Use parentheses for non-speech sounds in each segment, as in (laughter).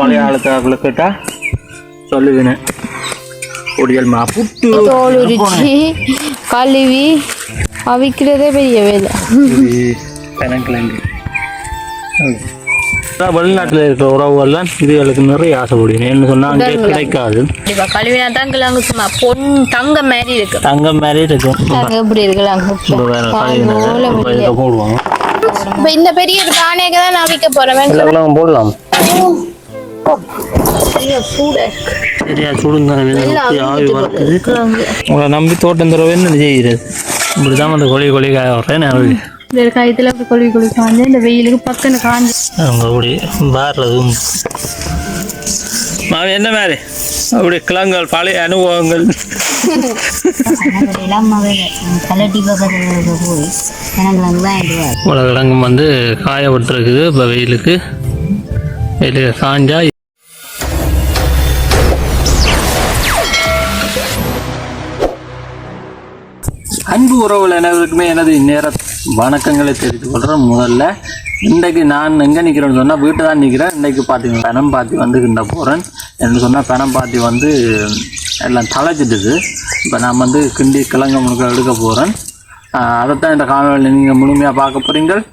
பழைய ஆளுக்காக்களை கேட்டா சொல்லுவேன் பொடியல் மா புட்டு. தோல் உரிச்சு கழுவி அவிக்கிறதே பெரிய வேலை. கணக்கிலங்கு வெளிநாட்டில் இருக்கிற உறவுகள்லாம் இதுகளுக்கு நிறைய ஆசைப்படுவேன் என்ன சொன்னால் அங்கே கிடைக்காது. கழுவினா தான் கிழங்கு சும்மா பொன் தங்க மாதிரி இருக்கு தங்கம் மாதிரி இருக்கும். எப்படி இதில் போடுவாங்க இப்ப இந்த பெரிய பானைக்கு தான் நான் விற்க போறேன். போடலாம்? சரியா சுடுங்க உங்களை நம்பி தோட்டம் தரவே என்ன செய்கிறது இப்படி தான் அந்த கொழி கொழி காய வர்றேன் நான் இந்த காயத்துல அப்படி கொழுவி கொழுவி காஞ்சு இந்த வெயிலுக்கு பக்கன்னு காஞ்சு அவங்க அப்படி பாடுறதும் மாவி என்ன மாதிரி அப்படி கிழங்குகள் பழைய அனுபவங்கள் கலட்டி பக்கத்தில் போய் எனக்கு தான் இதுவாக இவ்வளோ கிழங்கும் வந்து காய விட்டுருக்குது இப்போ வெயிலுக்கு வெயிலுக்கு காஞ்சா அன்பு உறவுகள் அனைவருக்குமே எனது நேர வணக்கங்களை தெரிவித்துக் கொள்கிறேன் முதல்ல இன்றைக்கு நான் எங்கே நிற்கிறேன்னு சொன்னால் வீட்டை தான் நிற்கிறேன் இன்றைக்கு பார்த்தீங்கன்னா பணம் பாத்தி வந்து கிண்ட போகிறேன் என்று சொன்னால் பணம் பாத்தி வந்து எல்லாம் தலைச்சிட்டுது. இப்போ நான் வந்து கிண்டி கிழங்க முழுக்க எடுக்க போகிறேன் அதைத்தான் இந்த காணொலியில் நீங்கள் முழுமையாக பார்க்க போகிறீங்கள்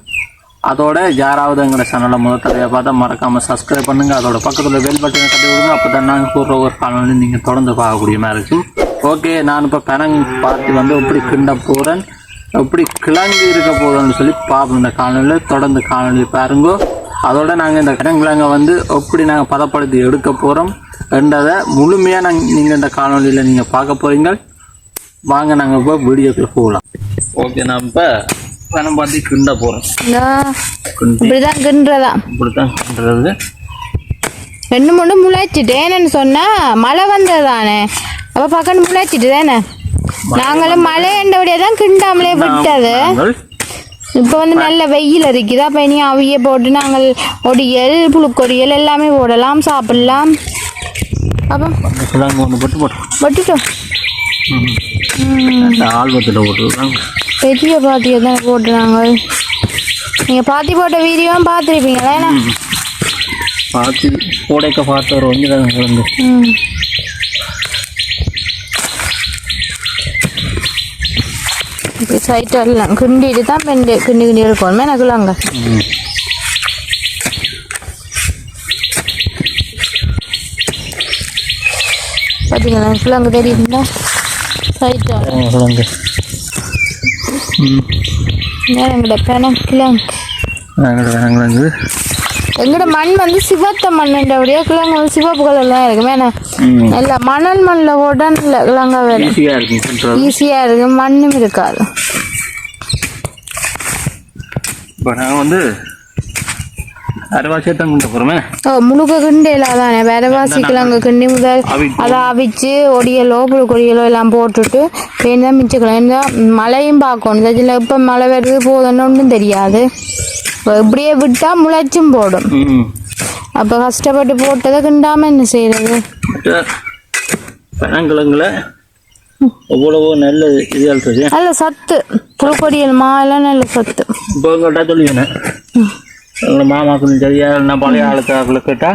அதோட யாராவது எங்களோட சேனலை முதல் தடவையாக பார்த்தா மறக்காமல் சப்ஸ்கிரைப் பண்ணுங்கள் அதோட பக்கத்தில் பெல் பட்டனை கட்டி விடுங்க. அப்போ தான் நாங்கள் கூடுற ஒரு காணொலி நீங்கள் தொடர்ந்து பார்க்கக்கூடிய மாதிரி இருக்கும். ஓகே நான் இப்போ பனங் பார்த்து வந்து எப்படி கிண்ட போகிறேன் எப்படி கிழங்கு இருக்க போகிறோன்னு சொல்லி பார்ப்போம் இந்த காணொலியில் தொடர்ந்து காணொலி பாருங்கோ. அதோட நாங்கள் இந்த கிழங்குலங்க வந்து எப்படி நாங்கள் பதப்படுத்தி எடுக்க போகிறோம் என்றதை முழுமையாக நாங்கள் நீங்கள் இந்த காணொலியில் நீங்கள் பார்க்க போகிறீங்க வாங்க நாங்கள் இப்போ வீடியோக்குள்ள போகலாம். ஓகே நான் இப்போ பணம் பார்த்து கிண்ட போகிறோம் இப்படிதான் கிண்டுறதா இப்படித்தான் கிண்டுறது ரெண்டு மூணு முளைச்சிட்டேன்னு சொன்னா மழை வந்ததானே அப்ப பக்கம் முளைச்சிட்டு தானே? நாங்களும் மழை என்றபடியே தான் கிண்டாமலே விட்டது. இப்போ வந்து நல்ல வெயில் இருக்குது அப்போ இனி அவிய போட்டு நாங்கள் ஒடியல் புழுக்கொடியல் எல்லாமே போடலாம் சாப்பிடலாம். அப்போ அந்த கிழங்கு ஒன்று போட்டு போட்டோம் விட்டுட்டோம். ஆல்பத்தில் போட்டுருக்காங்க. பெரிய பாத்தியை தான் போட்டு நாங்கள் நீங்கள் பாத்தி போட்ட வீடியோவும் பார்த்துருப்பீங்களா? என்ன பார்த்து கோடைக்க பார்த்து ஒரு வந்து தான் கிழங்கு ம் இப்படி சைட்டெல்லாம் கிண்டிட்டு தான் பெண்டு கிண்டி கிண்டி இருக்கணும் எனக்குலாங்க ம். பார்த்தீங்களா கிழங்கு தெரியுதுங்களா சைட்டாக கிழங்கு கிழங்கு ம் எங்கட எங்கட மண் வந்து சிவத்த மண்ணுன்றபடியா கிழங்கு வந்து சிவப்பு கலர்லாம் இருக்கு. வேணா ம். நல்ல மணல் மண்ணில் போட்டால் நல்ல கிழங்கா வேணும். ஈஸியாக இருக்கும் இருக்கு மண்ணும் இருக்காது. இப்போ நாங்கள் வந்து அரைவாசியாக தான் கொண்டு போகிறோமே ஓ முழுக்க கிண்டையில தானே விரவாசி கிழங்கு கிண்டி முதல். அதை அவிச்சு ஒடியலோ புழு கொடியலோ எல்லாம் போட்டுட்டு வேணும் மிச்ச கிழங்கு. மழையும் பார்க்கணும். இப்போ மழை வருது போதுன்னு ஒன்றும் தெரியாது. இப்படியே விட்டால் முளைச்சும் போடும். அப்போ கஷ்டப்பட்டு போட்டதை கிண்டாமல் என்ன செய்யறது பனங்கிழங்குல எவ்வளவோ நல்ல இது நல்ல சத்து. புழுக்கொடியல் மா எல்லாம் நல்ல சத்து. இப்போ கேட்டா சொல்லுவேன் எங்கள் மாமாக்கு சரியா நான் பழைய ஆளுக்காக்களை கேட்டா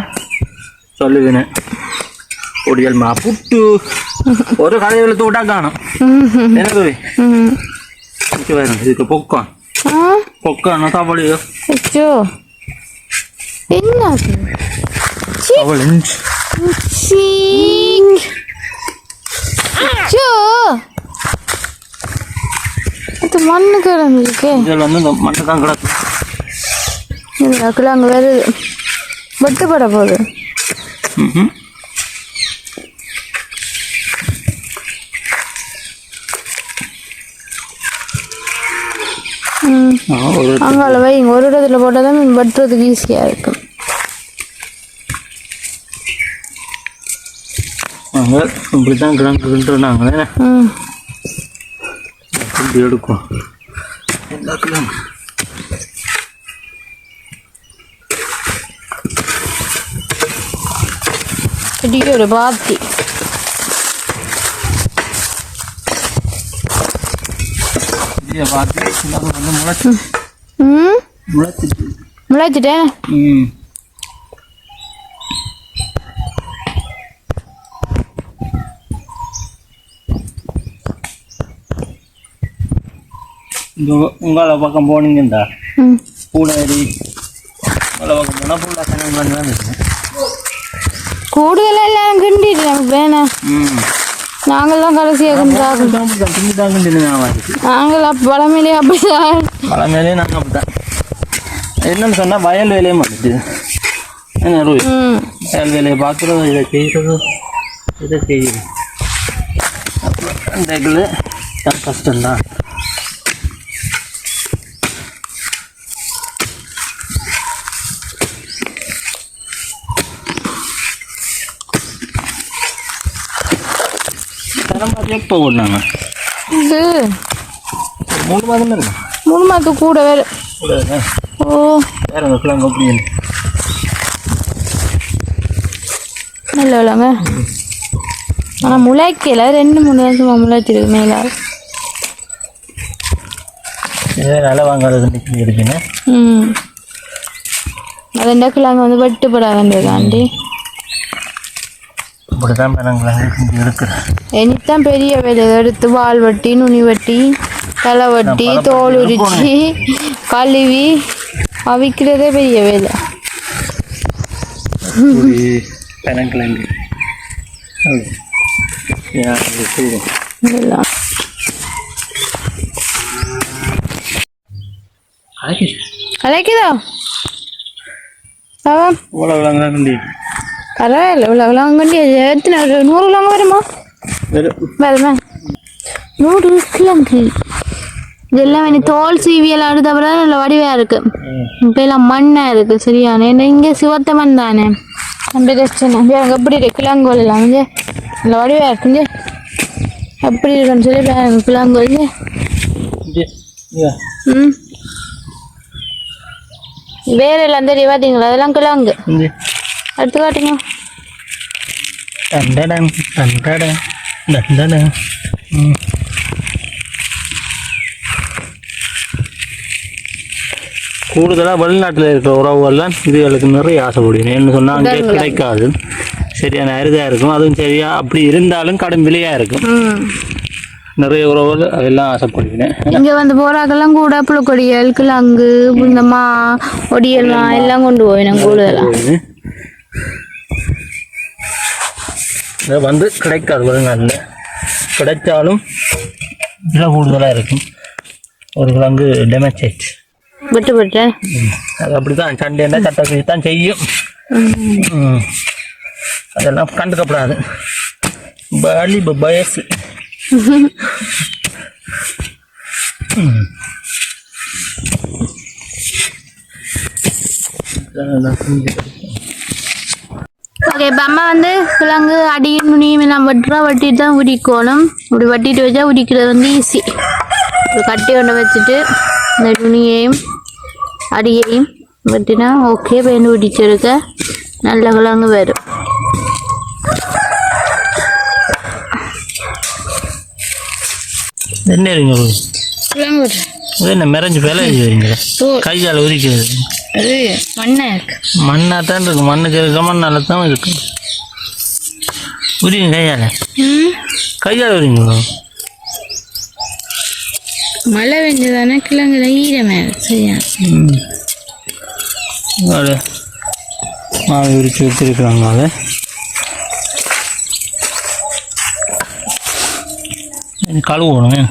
சொல்லுவேன் பொடியல் மா புட்டு. ஒரு கடையில் தூட்டா காணும். ம். இதுக்கு வேணும் இதுக்கு பொக்கம் தவளை சீ. அச்சோ அது மண்ணு கிடந்துருக்கு இதில் வந்து இந்த மண்ணை தான் கிடக்கு இல்லை கிழங்கு வருது வெட்டுப்பட போகுது. ம் அங்கால வைங்க ஒரு இடத்துல போட்டால் தான் மீன் வெட்டுறதுக்கு ஈஸியாக இருக்கும். நாங்கள் இப்படி தான் நாங்களே ம். இப்படி எடுக்கும். எல்லா கிழங்கு ஒரு பாத்தி. இதை பார்த்து சிலது வந்து முளைச்சு முளைச்சிட்டு முளைச்சிட்டு ம். இந்த உங்களை பக்கம் போனீங்கண்டா. பூலாரி உங்களை பக்கம் போனால் பூலா கணக்கு பண்ணி தான் கூடுதலாக எல்லாம் வேணாம். ம். நாங்கள்லாம் கடைசியாக நாங்கள் பழமையிலே அப்படிதான். மேலே நாங்கள் அப்படிதான். என்னன்னு சொன்னால் வயல் வேலையே மாட்டுது என்ன ம். வயல் வேலையை பார்க்குறது இதை செய்கிறது இதை செய்யுது அப்புறம் கஷ்டம்தான். தரம் பார்த்து எப்போ ஓடினாங்க இது மூணு மாதம் மூணு கூட வேறு. ஓ. வேற அப்படின்னு நல்ல விலங்க. ஆனால் முளைக்கல. ரெண்டு மூணு வருஷமாக முளைச்சிருக்கு மேலே. இதே நில வாங்குறது இருக்குன்னு ம். அது என்ன கிழங்கு வந்து வெட்டுப்பட வேண்டியதாண்டி இப்படி தான் நாங்கள் செஞ்சு எடுக்கிறேன் இனித்தான் பெரிய வேலை. எடுத்து வால் வெட்டி நுனி வெட்டி தலை வெட்டி தோல் உரிச்சு கழுவி அவிக்கிறதே பெரிய வேலை. பெனங்கிழங்கு அழைக்குதா? பரவாயில்ல எத்தனை ஒரு நூறு விலங்கு வருமா? வருமா நூறு கிழங்கு இதெல்லாம் எனக்கு தோல் எடுத்த அப்புறம் நல்ல வடிவாக இருக்கு. இப்போ எல்லாம் மண்ணாக இருக்கு சரியான ஏன்னா இங்கே சிவத்த மண் தானே? அந்த பிரச்சனை பாருங்க எப்படி இருக்கு? கிழங்கோல் எல்லாம் வந்து நல்ல வடிவாக இருக்குங்க எப்படி இருக்குன்னு சொல்லி கிழங்கோல் ம். வேற எல்லாம் தெரியும் பார்த்தீங்களா அதெல்லாம் கிழங்கு. இது எடுத்து காட்டுங்க தண்டடம் தண்டடம். தண்டடம் ம் கூடுதலாக வெளிநாட்டில் இருக்கிற உறவுகள்லாம் இதுகளுக்கு நிறைய ஆசைப்படுவேன் என்ன சொன்னால் அங்கே கிடைக்காது. சரியான அரிதாக இருக்கும். அதுவும் சரியா அப்படி இருந்தாலும் கடும் விலையாக இருக்கும். நிறைய உறவுகள் அதெல்லாம் ஆசைப்படுவேன் இங்க வந்து போறாக்கெல்லாம் கூட புழுக்கொடியல் கிழங்கு இந்த மா ஒடியெல்லாம் எல்லாம் கொண்டு போயிடும் கூடுதலா. இதை வந்து கிடைக்காது வெளிநாட்டில் கிடைச்சாலும் விலை கூடுதலாக இருக்கும். ஒரு கிழங்கு டேமேஜ் ஆயிடுச்சு. விட்டு விட்டு அது அப்படி தான் சண்டைன்னா சட்டத்தை தான் செய்யும். ம். அதெல்லாம் கண்டுக்கப்படாது. பலி பயசு. ஓகே இப்போ அம்மா வந்து கிழங்கு அடியும் நுனியும் எல்லாம் வெட்டுறா வெட்டிட்டு தான் உரிக்கணும். இப்படி வெட்டிட்டு வச்சா உரிக்கிறது வந்து ஈஸி ஒரு கட்டி ஒன்று வச்சுட்டு இந்த நுனியையும் அடியையும் வெட்டினா ஓகே பேருந்து உரிச்சிருக்க நல்ல கிழங்கு வரும். என்ன இருங்க? கிழங்கு என்ன மிரஞ்சு விலை வைங்க கையால் உரிக்கிறது. அது மண்ணாக இருக்கு. மண்ணாக தான் இருக்கும் மண்ணுக்கு இருக்க மண்ணால் தான் இருக்கும் உரிங்க கையால். கையால் உரிங்க. மழை பெஞ்சதானே கிழங்குல ஈரமே சரியா? மாவு உரிச்சு வச்சிருக்கிறாங்க அதை கழுவணும்.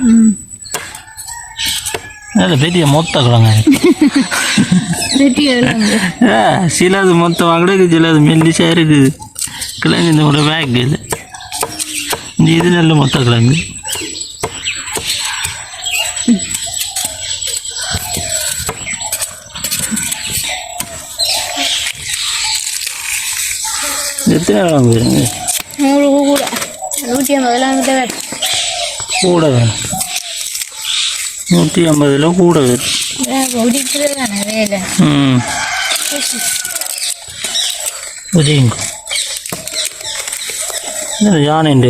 அதில் பெரிய மொத்த கிழங்க சிலது மொத்தமாக கூட இருக்குது சிலது மெல்லிசாக இருக்குது. கிழங்கு இந்த ஒரு பேக் இது இது நல்ல மொத்த கிழங்கு. எத்தனை கிழங்கு நூறு கூட. நூற்றி வேறு கூட வேணும். நூற்றி ஐம்பதுல கூட வேணும் ஒடிக்கிறது தானே வேலை ம். உதயங்க இது யானைண்டு.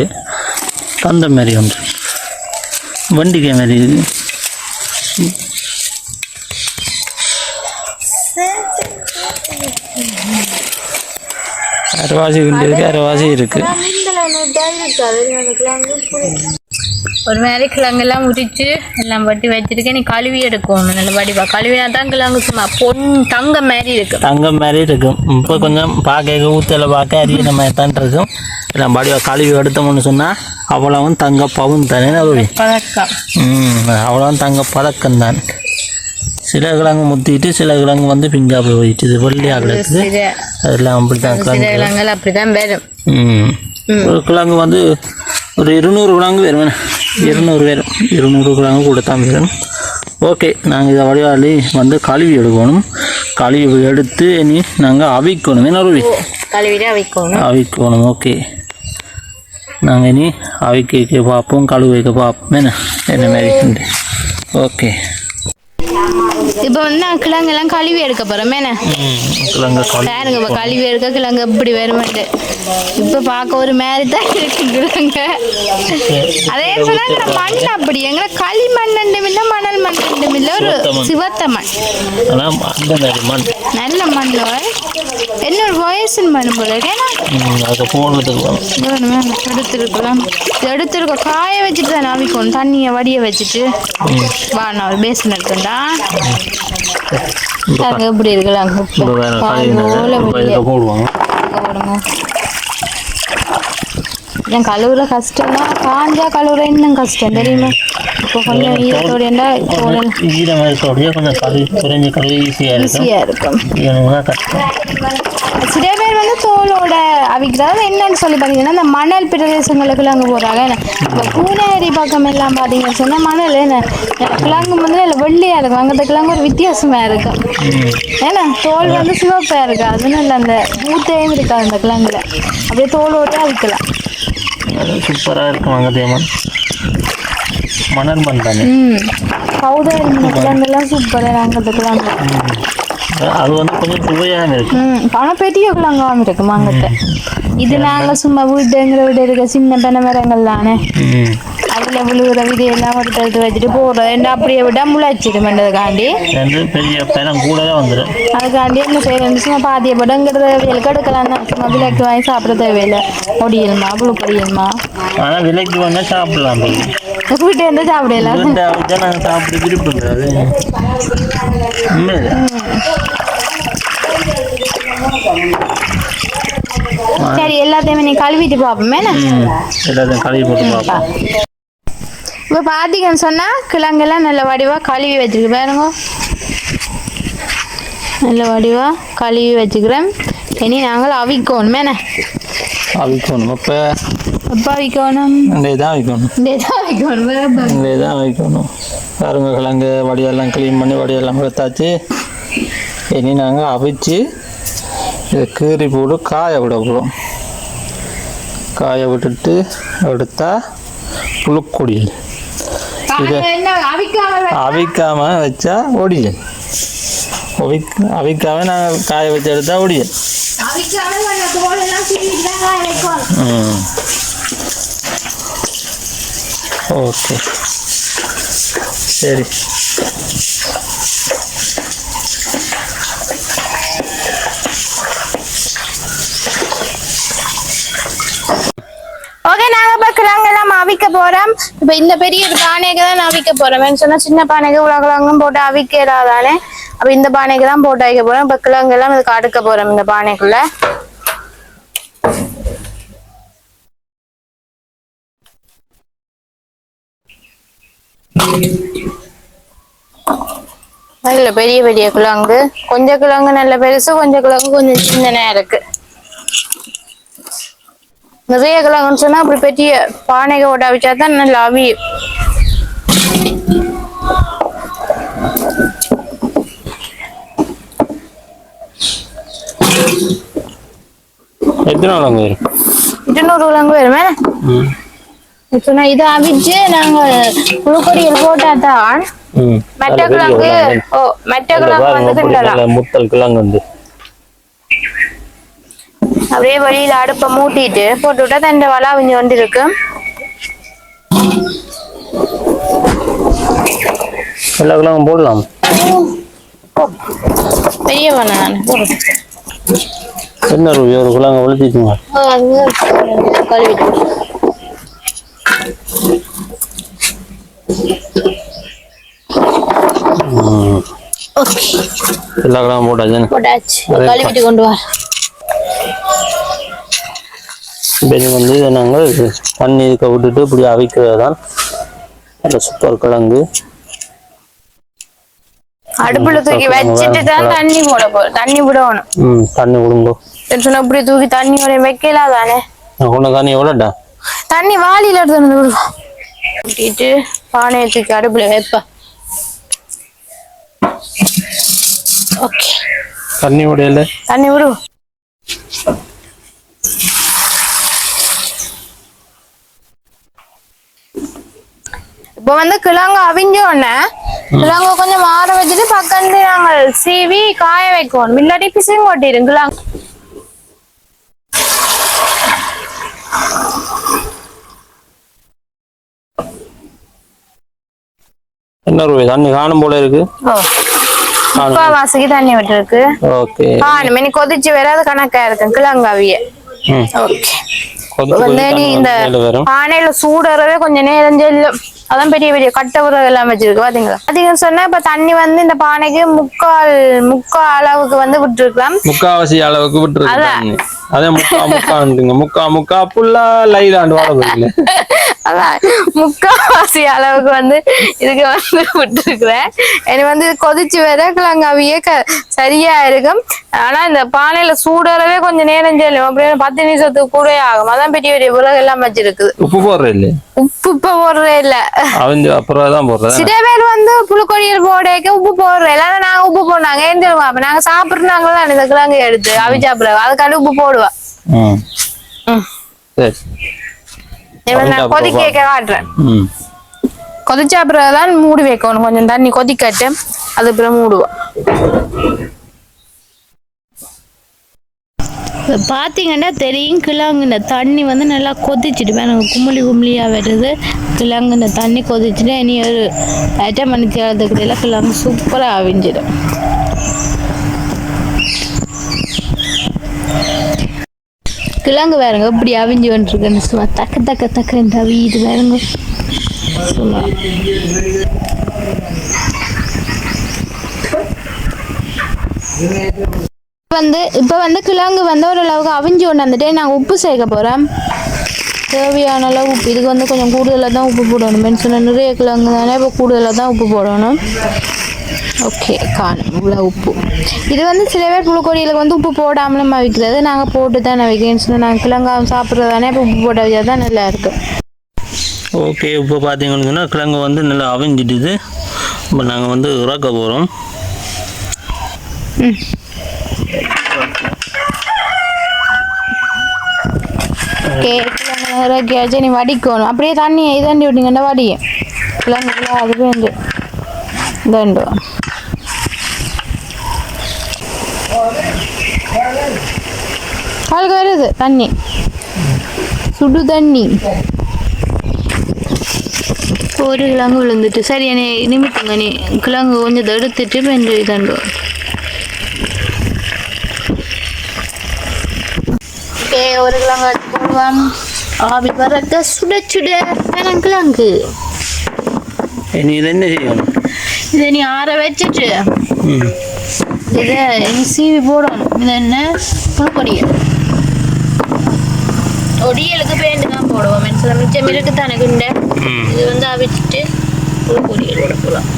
தந்த மாதிரி ஒன்று. வண்டிக்கை மாதிரி இது. அரைவாசி இருக்கு அரைவாசி இருக்கு. இருக்காது ஒரு மாதிரி கிழங்கெல்லாம் உரிச்சு எல்லாம் வட்டி வச்சிருக்கேன். நீ கழுவி எடுக்கணும் நல்ல வடிவா கழுவினா தான் கிழங்கு சும்மா பொன் தங்க மாதிரி இருக்கு. தங்கம் மாதிரி இருக்கும் இப்போ கொஞ்சம் பார்க்க ஊத்தல பார்க்க அரியன மாதிரி தான் இருக்கும். எல்லாம் படிவா கழுவி எடுத்தோம்னு சொன்னால் அவ்வளவும் தங்க பவுன் தானே ரவி பழக்கம் ம் அவ்வளவும் தங்க பதக்கம் தான். சில கிழங்கு முத்திட்டு சில கிழங்கு வந்து பிஞ்சா போயிட்டு இது வெள்ளையாக கிடக்குது. அதெல்லாம் அப்படி தான் சில கிழங்குகள் அப்படிதான் வரும். ம் ஒரு கிழங்கு வந்து ஒரு இருநூறு கிழங்கு வரும்? இருநூறு வரும் இருநூறு கிழங்கு கூட தான் வரும் ஓகே நாங்கள் இதை வடிவாளி வந்து கழுவி எடுக்கணும். கழுவி எடுத்து இனி நாங்கள் அவிக்கணும். என்ன ரூபி? கழுவிட வைக்கணும் அவிக்கணும். ஓகே. நாங்கள் இனி அவிக்க பார்ப்போம் கழுவி வைக்க பார்ப்போம். என்ன? என்ன மாதிரி ஓகே. இப்போ வந்து நான் கிழங்கெல்லாம் கழுவி எடுக்க போறோம். என்ன? ம் கிழங்கு பாருங்க இப்போ கழுவி எடுக்க கிழங்கு எப்படி வருமெண்டு இப்போ பார்க்க ஒரு மாதிரி தான் இருக்கு கிழங்கு. அதே சொன்னாங்க மண் அப்படி. எங்களை களிமண் ரெண்டும் இல்லை மணல் மண் ரெண்டும் இல்லை. ஒரு சிவத்த மண். மண். நல்ல மண் என்ன ஒரு வயசு மண் போல எடுத்துருக்கலாம் இது எடுத்துருக்கோம் காய வச்சுட்டு தான் அவிக்கணும் தண்ணியை வடிய வச்சுட்டு. வா நான் ஒரு அங்கே எப்படி இருக்கலாம் என் கழுவுற கஷ்டம்னா காஞ்சா கழுவுற இன்னும் கஷ்டம் தெரியுமா? இப்போ கொஞ்சம் ஈரத்தோட தோல் ஈரமயத்தோடைய கொஞ்சம் கழுவி குறைஞ்ச கழுவி ஈஸியாக இருக்கும். ஈஸியாக இருக்கும். ஈரமாக கஷ்டம் சில பேர் வந்து தோலோட அவிக்கிறது என்னன்னு சொல்லி பார்த்தீங்கன்னா இந்த மணல் பிரதேசங்களுக்குள்ள அங்கே போகிறாங்க இப்போ பூனேரி பக்கம் எல்லாம் பார்த்தீங்கன்னு சொன்னால் மணல் என்ன? கிழங்கு வந்து இல்லை வெள்ளையாக இருக்கும். அங்கே கிழங்கு ஒரு வித்தியாசமாக இருக்கும். ஏன்னா தோல் வந்து சிவப்பாக இருக்கு அதனால அந்த மூத்தையும் இருக்காது அந்த கிழங்குல. அப்படியே தோலோட அவிக்கலாம். சூப்பராக இருக்கும் அங்கே தேமன் மணல் மண் தானே பவுடர் கிழங்குலாம் சூப்பராக அங்கே கிழங்கு அது வந்து கொஞ்சம் சுவையாக இருக்கு. ஆனால் பெரிய கிழங்காவும் இருக்கு மாங்கத்தை இது நாங்கள் சும்மா வீட்டுங்கிற வீடு இருக்க சின்ன பென மரங்கள் தானே? அதில் விழுகிற விதையெல்லாம் எடுத்து எடுத்து வச்சுட்டு போடுறோம் ரெண்டு அப்படியே விட முளைச்சிடுமென்றதுக்காண்டி பெரிய பணம் கூட வந்துடும் அதுக்காண்டி என்ன செய்யணும் சும்மா பாதிய படங்கிறது தேவையில்லை எடுக்கலாம் தான் சும்மா விலைக்கு வாங்கி சாப்பிட தேவையில்லை. பொடியல்மா புழு பொடியல்மா ஆனால் விலைக்கு வந்தால் சாப்பிடலாம். வீட்டு வந்து சாப்பிடலாம் வீட்டை வச்சா நாங்கள் சாப்பிட விருப்பம் கிடையாது உண்மையில. சரி எல்லாத்தையுமே நீ கழுவிட்டு பார்ப்போமே எல்லாத்தையும் கழுவி போட்டு பார்ப்போம் இப்போ பார்த்தீங்கன்னு சொன்னால் கிழங்கெல்லாம் நல்ல வடிவாக கழுவி வச்சிருக்கு. பாருங்க. நல்ல வடிவாக கழுவி வச்சுக்கிறேன் இனி நாங்கள் அவிக்கணும் என்ன? அவிக்கணும் இப்போ எப்போ அவிக்கணும் இங்கே தான் அவிக்கணும் இந்த இதாக அவிக்கணும் இங்கே தான் வைக்கணும் கருங்க கிழங்கு வடியெல்லாம் க்ளீன் பண்ணி வடியெல்லாம் எடுத்தாச்சு இனி நாங்கள் அவிச்சு இதை கீறி போட்டு காய விட போகிறோம் காய விட்டுட்டு எடுத்தா புழுக்கொடியல் அவிக்காம அவிக்காம வச்சா ஒடியல் ஒவிக் அவிக்காம நாங்கள் காய வச்சு எடுத்தா ஒடியல் அவிக்காம அந்த தோலெல்லாம் சீவிட்டு தான் காய வைக்கணும். ம். ஓகே. சரி. ஓகே நாங்கள் இப்போ நம்ம அவிக்க போறோம் இப்ப இந்த பெரிய பானைக்கு தான் நான் அவிக்க போறோம் சொன்னா சின்ன பானைக்கு உலகளங்கும் போட்டு அவிக்கலாதானே? அப்ப இந்த பானைக்கு தான் போட்டு அவிக்க போறோம் இப்ப கிழங்கு எல்லாம் இதுக்கு அடுக்க போறோம் இந்த பானைக்குள்ள. நல்ல பெரிய பெரிய கிழங்கு. கொஞ்சம் கிழங்கு நல்ல பெருசு கொஞ்சம் கிழங்கு கொஞ்சம் சின்னனா இருக்கு. நிறைய கிழங்குன்னு சொன்னா அப்படி பெரிய பானைக ஓட வச்சா தான் நல்லா அவியும் எத்தனை வரும் இருநூறு வருமே சொன்னா இதை அவிச்சு நாங்க புழுக்கொடியில் போட்டா தான் மெட்ட கிழங்கு ஓ மெட்ட கிழங்கு வந்து முத்தல் கிழங்கு வந்து. அப்படியே வழியில அடுப்பை மூட்டிட்டு போட்டு விட்டா தண்ட வலா கொஞ்சம் வந்துருக்கு. எல்லா கிழமும் போடலாம். பெரிய என்ன ரூபி ஒரு குழாங்க ஒழுத்திட்டுங்க கழுவிட்டு எல்லா கிராமம் போட்டாச்சு போட்டாச்சு. கழுவிட்டு கொண்டு வர இப்போ இது வந்து இதை நாங்கள் தண்ணி இருக்க விட்டுட்டு இப்படி அவிக்கிறது தான் அந்த சூப்பர் கிழங்கு. அடுப்புல தூக்கி வச்சுட்டு தான் தண்ணி போட போ தண்ணி விடணும். ம் தண்ணி விடுங்கோ. சொன்ன இப்படி தூக்கி தண்ணி ஒரு வைக்கலாம் தானே கொண்ட தண்ணி எவ்வளோடா? தண்ணி வாளியில எடுத்து வந்து விடுவோம் ஊட்டிட்டு பானையை தூக்கி அடுப்புல வைப்பேன் ஓகே. தண்ணி விடையில தண்ணி விடு. இப்போ வந்து கிழங்கு அவிஞ்ச உடனே கிழங்கு கொஞ்சம் ஆற வச்சுட்டு பக்கத்துல நாங்கள் சீவி காய வைக்கணும் இல்லாட்டி பிசிங் கொட்டிடும் கிழங்கு. என்ன ரூபாய் தண்ணி காணும் போல இருக்கு. ஓ முக்காவாசிக்கு தண்ணி விட்டுருக்கு. ஓகே. காணும் இனி கொதிச்சு வேற அது கணக்கா கிழங்கு அவிய. ஓகே. வந்து நீ இந்த பானையில சூடுறவே கொஞ்சம் நேரம் செல்லும். அதான் பெரிய பெரிய கட்டை உரம் எல்லாம் வச்சிருக்கு பாத்தீங்களா? அதிகம் சொன்னா இப்ப தண்ணி வந்து இந்த பானைக்கு முக்கால் முக்கால் அளவுக்கு வந்து விட்டுருக்கலாம். முக்காவாசி அளவுக்கு விட்டுருக்கு அதே முக்கா முக்காண்டுங்க முக்கா முக்கா புல்லா லைலாண்டு வாழ போயில (laughs) அதான் முக்கால்வாசி அளவுக்கு வந்து இதுக்கு வந்து விட்டுருக்குறேன். எனக்கு வந்து கொதிச்சு வர கிழங்காவியே க சரியா இருக்கும். ஆனா இந்த பானையில சூடுறவே கொஞ்சம் நேரம் செல்லும். அப்படியே பத்து நிமிஷத்துக்கு கூட ஆகும். அதான் பெரிய பெரிய உலகம் எல்லாம் வச்சிருக்குது. உப்பு போடுற இல்லையே? உப்பு இப்ப போடுறே இல்ல. அவஞ்சு அப்புறம் தான் போடுறது சில பேர் வந்து புழுக்கொடியல் போடைக்க உப்பு போடுறோம் எல்லாரும் நாங்க உப்பு போடுறாங்க ஏன் தெரியுமா? அப்ப நாங்க சாப்பிடுறாங்களா இந்த கிழங்கு எடுத்து அவிச்சாப்புல? அதுக்காண்டி உப்பு போடுவா. சரி. கொதிக்க போடுவா. காட்டுறேன் கொதிச்ச அப்புறம் தான் மூடி வைக்கணும். கொஞ்சம் தண்ணி கொதிக்கட்டு. அது அப்புறம் மூடுவோம் பார்த்தீங்கன்னா தெரியும் கிழங்குன தண்ணி வந்து நல்லா கொதிச்சுட்டு வேணும் கும்மிளி கும்மிளியாக வருது. கிழங்குன தண்ணி கொதிச்சுட்டு இனி ஒரு அரை மணி எல்லாம் கிழங்கு சூப்பராக அவிஞ்சிடும். கிழங்கு வேறுங்க. இப்படி அவிஞ்சு வந்துருக்குன்னு சும்மா தக்க தக்க தக்க அவியுது வேறுங்க. சும்மா வந்து இப்போ வந்து கிழங்கு வந்து ஓரளவுக்கு அவிஞ்சு கொண்டு வந்துட்டு நாங்கள் உப்பு சேர்க்க போகிறோம் தேவையான அளவு உப்பு. இதுக்கு வந்து கொஞ்சம் கூடுதலாக தான் உப்பு போடணும் மென்சன நிறைய கிழங்கு தானே இப்போ கூடுதலாக தான் உப்பு போடணும். ஓகே காணும் இவ்வளோ உப்பு. இது வந்து சில பேர் புழுக்கொடியில் வந்து உப்பு போடாமலும் அவிக்கிறது. நாங்கள் போட்டு தான் அவிக்கிறேன்னு சொன்னால் நாங்கள் கிழங்காக சாப்பிட்றது தானே இப்போ உப்பு போட்டு அவிச்சா தான் நல்லா இருக்கும். ஓகே இப்போ பார்த்தீங்கன்னு கிழங்கு வந்து நல்லா அவிஞ்சிட்டுது இப்போ நாங்கள் வந்து இறக்க போகிறோம் ஓகே கிழங்கு இறக்கியாச்சு நீ வடிக்கணும். அப்படியே தண்ணி இதாண்டி விட்டீங்கன்னா வடியும். கிழங்குக்குள்ள அது வேண்டு இதாண்டு காலுக்கு வருது தண்ணி சுடு தண்ணி ஒரு கிழங்கு விழுந்துட்டு சரி என்னை நிமித்துங்க நீ கிழங்கு கொஞ்சம் எடுத்துட்டு வெண்டு இதாண்டு ஓகே ஒரு கிழங்கு எடுத்து போடுவான் ஆவி பறக்க சுட சுட கிழங்கு இனி இதை என்ன செய்யணும் இதை நீ ஆற வச்சுட்டு இதை சீவி போடணும். இது என்ன? புழுப்பொடியல் ஒடியலுக்கு பேண்டு தான் போடுவோம். சில மிச்சம் இருக்கு தானே குண்டை இது வந்து அவிச்சிட்டு புழுப்பொடியல் போட போகலாம்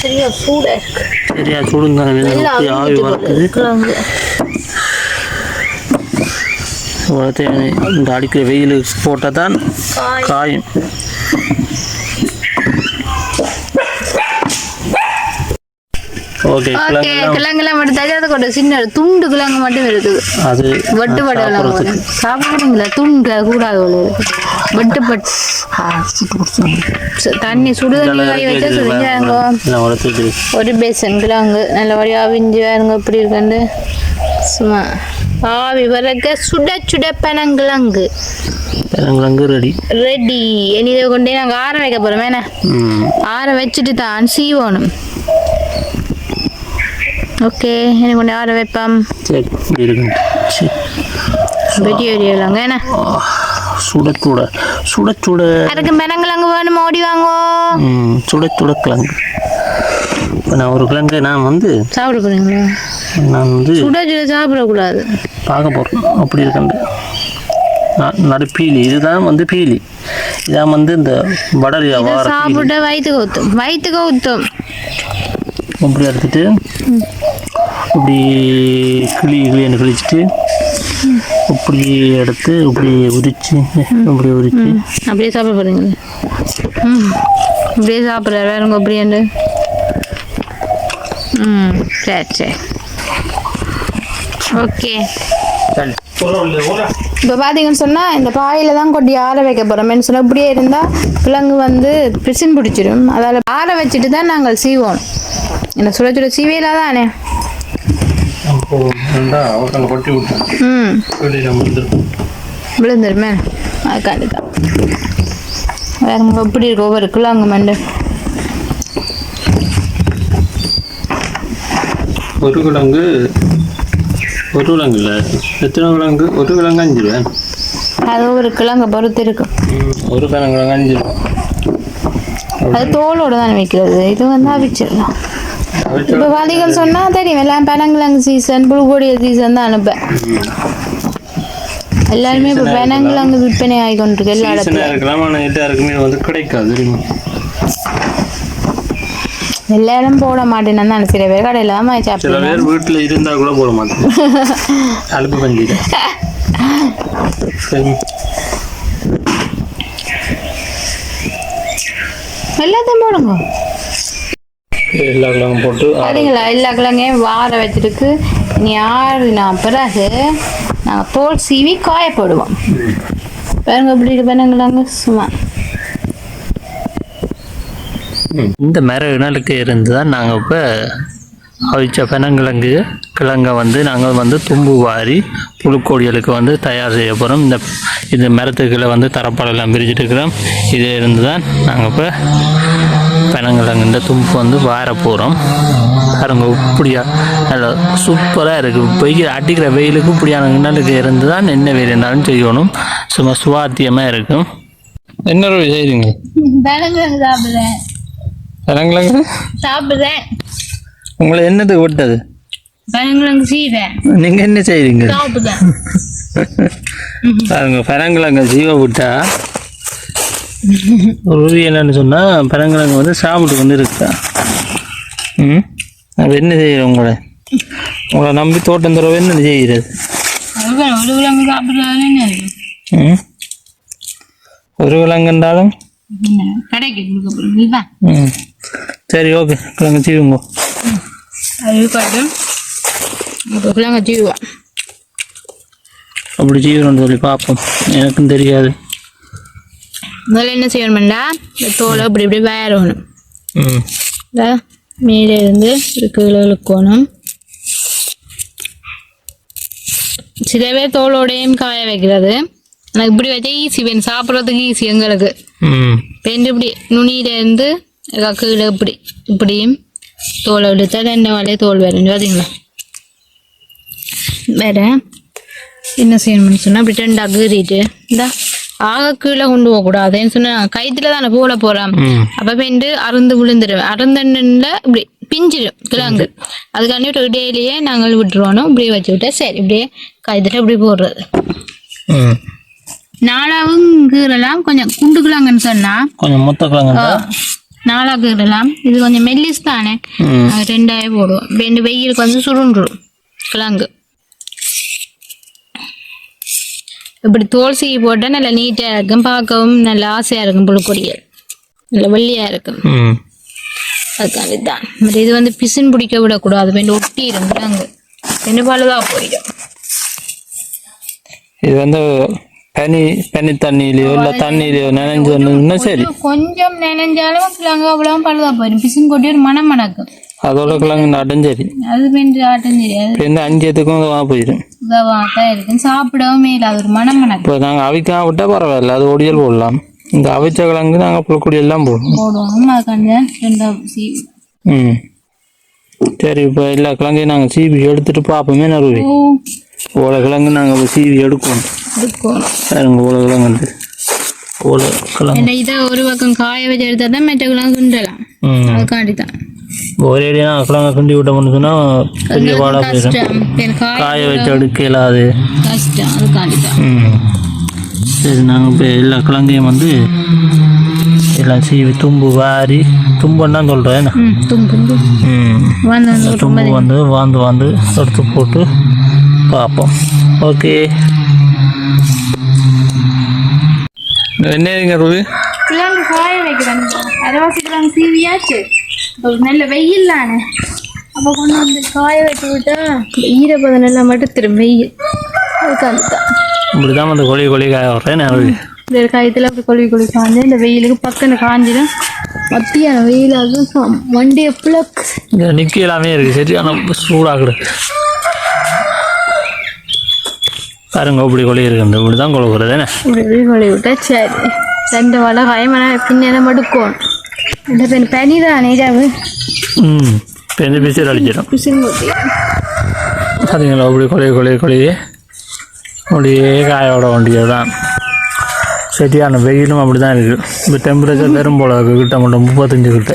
சரியா சூடா இருக்கு. சரியா நல்லா ஆவி வளர்த்து இந்த அடிக்கிற வெயில் போட்டால் தான் காய். காயும். ஓகே கிழங்குலாம் எடுத்தாச்சு அது சின்ன துண்டு கிழங்கு மட்டும் இருக்குது. அது வெட்டு சாப்பிட்றதுக்கு. சாப்பிடுறீங்களா? துண்டு கூடாது. வெட்டு பட் தண்ணி சுடு தண்ணி வச்சா வளர்த்துட்டு ஒரு பேசன் கிழங்கு நல்லபடியாக அவிஞ்சு வேறுங்க எப்படி இருக்குன்னு. சும்மா. ஆவி வரக்க சுட சுட பனங்கிழங்கு கிழங்கு. ரெடி ரெடி இனி இதை கொண்டே நாங்கள் ஆற வைக்க போகிறோம் ம். ஆற வச்சுட்டு தான் சீவணும். ஓகே எனக்கு கொண்டு ஆற வைப்போம்? சரி வெட்டி வெட்டிடலாங்க என்ன? சுட சுட சுட சுட அதுக்கு மெனங்கிழங்கு வேணும் ஓடி வாங்கோ. சுட சுட கிழங்கு. இப்போ நான் ஒரு கிழங்கு நான் வந்து சாப்பிட போறீங்களா நான் வந்து சுட சுட சாப்பிடக்கூடாது. பார்க்க போகிறோம் அப்படி இருக்கண்டு. நடு பீலி. இதுதான் வந்து பீலி. இதான் வந்து இந்த வடலியா சாப்பிட்ட வயிற்றுக்கு ஊத்தும் வயிற்றுக்கு ஊத்தும் பொம்பளை எடுத்துட்டு இப்படி கிளி கிளின்னு கிழிச்சிட்டு இப்படி எடுத்து இப்படி உரிச்சு இப்படி உரிச்சு. அப்படியே சாப்பிட போறீங்க. இப்படியே சாப்பிட்ற வேறங்க அப்படியாண்டு ம் சரி சரி. ஓகே. இப்போ பார்த்தீங்கன்னு சொன்னால் இந்த பாயில் தான் கொட்டி ஆற வைக்க போகிறோம் சொன்னால் இப்படியே இருந்தால் கிழங்கு வந்து பிசின் பிடிச்சிடும். அதால் ஆற வச்சுட்டு தான் நாங்கள் சீவோம். என்ன சுட சுட சீவையில தானே? ம். விழுந்துருமே? அதுக்காண்டி தான் வேற எப்படி இருக்கு? ஒவ்வொரு கிழங்கு மண்டு. ஒரு கிழங்கு ஒரு கிழங்கு இல்லை எத்தனை கிழங்கு ஒரு கிழங்கு அஞ்சு ரூபா. அது ஒரு கிழங்க பொறுத்து இருக்கும் ஒரு கிழங்கு அஞ்சு ரூபா. அது தோலோட தான் வைக்கிறது. இது வந்து அவிச்சிடலாம் இப்போ பார்த்தீங்கன்னு சொன்னால் தெரியும். எல்லாம் பனங்கிழங்கு சீசன் புழுக்கோடிய சீசன் தான் அனுப்பேன் எல்லாருமே இப்போ பனங்கிழங்கு விற்பனை ஆகி கொண்டிருக்கு எல்லா இடத்துல எல்லாருக்குமே வந்து கிடைக்காது தெரியுமா? எல்லாரும் போட மாட்டேன்னு தான் சில பேர் கடையில் தான் வாங்கி சில பேர் வீட்டில் இருந்தால் கூட போட மாட்டாங்க அலுப்பு சரி எல்லாத்தையும் போடுங்க எல்லா கிழங்கும் போட்டு சரிங்களா எல்லா கிழங்கையும் வார வச்சிருக்கு இனி ஆறுனா பிறகு நாங்கள் தோல் சீவி காய போடுவோம் பாருங்க இப்படி இருக்கு பாருங்களாங்க சும்மா இந்த மர இணலுக்கு இருந்து தான் நாங்கள் இப்போ அவிச்ச பெனங்கிழங்கு கிழங்கை வந்து நாங்கள் வந்து தும்பு வாரி புழுக்கோடிகளுக்கு வந்து தயார் செய்ய போகிறோம் இந்த இந்த மரத்துக்களை வந்து தரப்பாடெல்லாம் பிரிச்சுட்டு இருக்கிறோம். இதில் இருந்து தான் நாங்கள் இப்போ பெனங்கிழங்குன்ற தும்பு வந்து வார போகிறோம் பாருங்க இப்படியா நல்லா சூப்பராக இருக்குது வெயில் அடிக்கிற வெயிலுக்கு இப்படியான இணலுக்கு இருந்து தான் என்ன வெயில் இருந்தாலும் செய்யணும். சும்மா சுவாத்தியமாக இருக்கும். என்ன செய்கிறீங்க பனங்கிழங்கு சாப்பிடுறேன். உங்களை என்னது விட்டது? பனங்கிழங்கு சீவேன் நீங்க என்ன செய்றீங்க? சாப்பிடுறேன். பாருங்க பனங்கிழங்க ஜீவ விட்டா உறுதி என்னன்னு சொன்னா பனங்கிழங்கு வந்து சாப்பிட்டு கொண்டு இருக்கா? ம்? அப்ப என்ன செய்யறோம் உங்களை? உங்களை நம்பி தோட்டம் தரவை என்ன செய்கிறது ஒரு கிழங்கு சாப்பிடுறாங்க ம்? ஒரு விலங்குன்றாலும் கடைக்கு ம். சரி ஓகே கிழங்கு சீவுங்க அது கிழங்கு சீவா அப்படி சீவுறோம்னு சொல்லி பார்ப்போம். எனக்கும் தெரியாது. முதல்ல என்ன செய்யணும்டா? இந்த தோலை இப்படி இப்படி வேறணும். மேலே இருந்து கீழே இழுக்கணும். சில பேர் தோலோடையும் காய வைக்கிறது. ஆனால் இப்படி வச்சா ஈஸி வேணும். சாப்பிட்றதுக்கு ஈஸி எங்களுக்கு. ம். ரெண்டு இப்படி நுனியிலேருந்து கீழே இப்படி இப்படியும் தோலை எடுத்தா ரெண்டு வாழையே தோல் வேறு பார்த்தீங்களா வேற என்ன செய்யணும்னு சொன்னால் இப்படி ரெண்டாக கீறிட்டு இந்த ஆக கீழே கொண்டு போகக்கூடாதுன்னு சொன்னால் கைத்துல தானே போட போகிறோம் அப்போ பெண்டு அருந்து விழுந்துருவேன். அருந்தண்ணில் இப்படி பிஞ்சிடும் கிழங்கு. அதுக்காண்டி ஒரு இடையிலேயே நாங்கள் விட்டுருவோம் இப்படியே வச்சு விட்டா சரி இப்படியே கைத்துல இப்படி போடுறது. ம். நாலாவும் கீறலாம். கொஞ்சம் குண்டு கிழங்குன்னு சொன்னா கொஞ்சம் மொத்த கிழங்குண்டா? நாலா கீறலாம் இது கொஞ்சம் மெல்லிஸ் தானே? ரெண்டாயிரம் போடுவோம். ரெண்டு வெயிலுக்கு வந்து சுருண்டுடும் கிழங்கு. இப்படி தோல் சீவி போட்டால் நல்லா நீட்டாக இருக்கும். பார்க்கவும் நல்லா ஆசையாக இருக்கும் புழுக்கொடியல் நல்லா வெள்ளியாக இருக்கும். ம். அதுக்காண்டி தான் பட் இது வந்து பிசின் பிடிக்க விடக்கூடாது. பெண்டு ஒட்டிடும் கிழங்கு. ரெண்டு பழுதாக போயிடும். இது வந்து பனி பனி தண்ணியிலையோ இல்லை தண்ணியிலையோ நனைஞ்சு வந்ததுன்னா சரி. கொஞ்சம் நினைஞ்சாலும் கிழங்கு அவ்வளோ பழுதாக போயிடும் பிசின் கொட்டி ஒரு மனம் மணக்கும் அதோட கிழங்கு நடும் சரி. அது பெண்டு தெரியாது இப்போ இந்த அஞ்சத்துக்கும் வா போயிடும் தான் இருக்கும். சாப்பிடவும் இல்லை. அது ஒரு மனம் மணக்கும் இப்போ நாங்கள் அவிக்காம விட்டால் பரவாயில்ல. அது ஒடியல் போடலாம். இந்த அவிச்ச கிழங்கு நாங்கள் புழுக்குடியெல்லாம் போடுவோம். போடுவோம் அதுக்காண்டி ரெண்டாவது ம். சரி இப்போ எல்லா கிழங்கையும் நாங்கள் சீவி எடுத்துட்டு பார்ப்போமே நறுவி ஓ. ஓலை கிழங்கு நாங்கள் சீவி எடுக்கணும். பாருங்க ஓலை கிழங்கு இதை ஒரு பக்கம் காய வச்சு எடுத்தா தான் மெட்டக்குலாம் கிண்டலாம் ம். அதுக்காண்டி தான் ஒரே கிழங்க கிண்டி விட்ட முடிஞ்சுன்னா பெரிய பாடாக போயிடும். காய வச்சு தான் ம். சரி நாங்கள் இப்போ எல்லா கிழங்கையும் வந்து எல்லாம் சீவி தும்பு வாரி தும்புன்னு சொல்கிறேன் வந்து வந்து தும்பு வந்து வாந்து வாந்து எடுத்து போட்டு பார்ப்போம். ஓகே. என்னங்க ரூபி? கிழங்கு காய வைக்கிறேன். அரைவாசி கிழங்கு சீவியாச்சு நல்ல வெயில் தானே. அப்போ கொண்டு வந்து காய வச்சு விட்டா ஈரப்பதம் எல்லாம் மட்டும் திரும்ப வெயில் அதுக்காண்டி தான் இப்படி தான் வந்து கொழி கொழி காய வர்றேன் இந்த காயத்தில் அப்படி கொழுவி கொழுவி காஞ்சு இந்த வெயிலுக்கு பக்கத்தில் காஞ்சிடும் மத்தியான வெயில் அதுவும் வண்டியை பிளக் இங்கே நிற்க எல்லாமே இருக்குது சரியான சூடாகுது பாருங்க இப்படி கொழி இருக்குது இப்படி தான் கொழுகுறது என்ன? இப்படி கொழுவி விட்டா சரி. ரெண்டு வலை காயமான பின்னேன மடுக்கும்? இந்த பெண் பனி தானே ஜாவு ம் பெஞ்சு பிசில் அடிச்சிடும். போட்டி பார்த்தீங்களா அப்படி கொலைய கொலைய கொலையே அப்படியே காயோட தான் சரியான வெயிலும் அப்படி தான் இருக்குது இப்போ டெம்பரேச்சர் வெறும் போல இருக்குது கிட்ட மட்டும் முப்பத்தஞ்சு கிட்ட.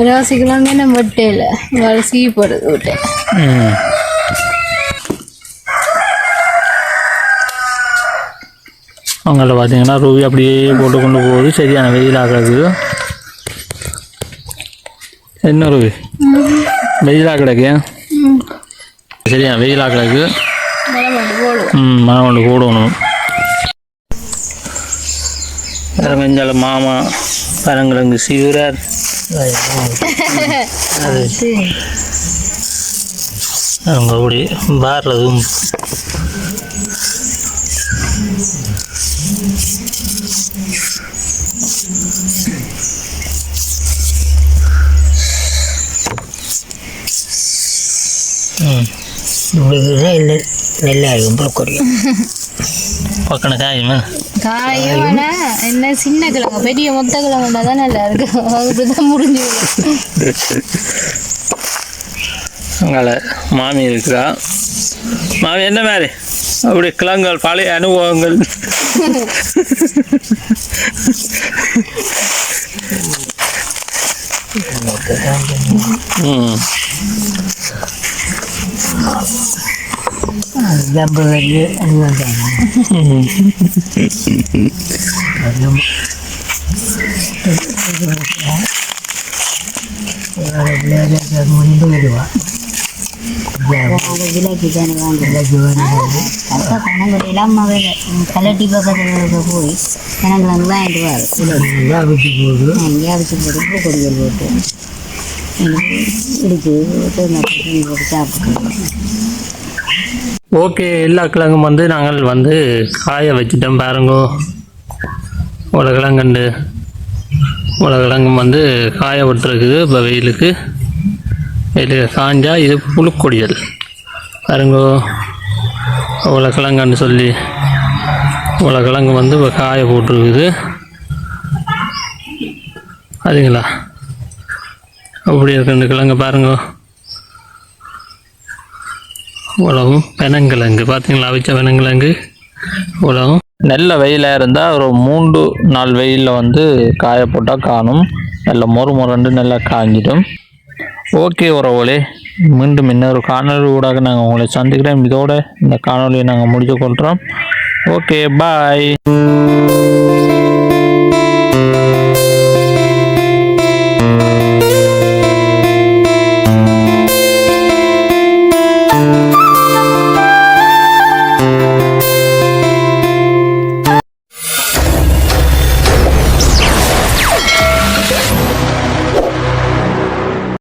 ம் நம்ம என்ன மட்டையில் வளசி போடுறது விட்டேன் அவங்கள பார்த்தீங்கன்னா ரூபி அப்படியே போட்டு கொண்டு போகுது. சரியான வெயில் ஆகாது என்ன ரூபி? வெயிலாக கிடக்கு? சரியான வெயிலாக கிடக்கு. ம் மழை கொண்டு கூடணும் வேறு மாமா பரங்கிழங்கு சீவரார். அவங்க அப்படி பாடுறதும் நெல்லாகும் புறக்கொடியும் பக்கன காயுமா காயும் ஆனா என்ன சின்ன கிழங்கு பெரிய மொத்த கிழங்கு தான் நல்லா இருக்கு அப்படிதான் முடிஞ்சு அங்கால மாமி இருக்கிறா மாமி என்ன மாதிரி? அப்படி கிழங்குகள் பழைய அனுபவங்கள். ம். வாங்க அப்போ கணக்குறையில் அம்மா வேலை கலட்டி பக்கத்தில் போய் கணக்கில் வந்து வாங்கிட்டு வாரு வியாபிச்சு போடு வியாபிச்சு போட்டு பூ கொடிகள் போட்டு இடிச்சு போட்டு சாப்பிட்டு ஓகே எல்லா கிழங்கும் வந்து நாங்கள் வந்து காய வச்சுட்டோம் பாருங்கோ. உலகிழங்கண்டு உலகிழங்கும் வந்து காய விட்டுருக்குது இப்போ வெயிலுக்கு. வெயிலுக்கு காஞ்சா இது புழுக்கொடியல். பாருங்கோ. உலகிழங்கன்னு சொல்லி. உலகிழங்கு வந்து இப்போ காய போட்டிருக்குது. அதுங்களா? அப்படி இருக்கு ரெண்டு கிழங்கு பாருங்கோ. உலகம் பெனங்கிழங்கு பார்த்தீங்களா அவிச்ச பெனங்கிழங்கு உலகம். நல்ல வெயிலாக இருந்தால் ஒரு மூன்று நாள் வெயிலில் வந்து காய போட்டால் காணும். நல்ல மொறு மொரண்டு நல்லா காஞ்சிடும். ஓகே உறவுகளே மீண்டும் இன்னொரு காணொலி ஊடாக நாங்கள் உங்களை சந்திக்கிறோம். இதோட இந்த காணொலியை நாங்கள் முடித்து கொள்கிறோம். Okay bye.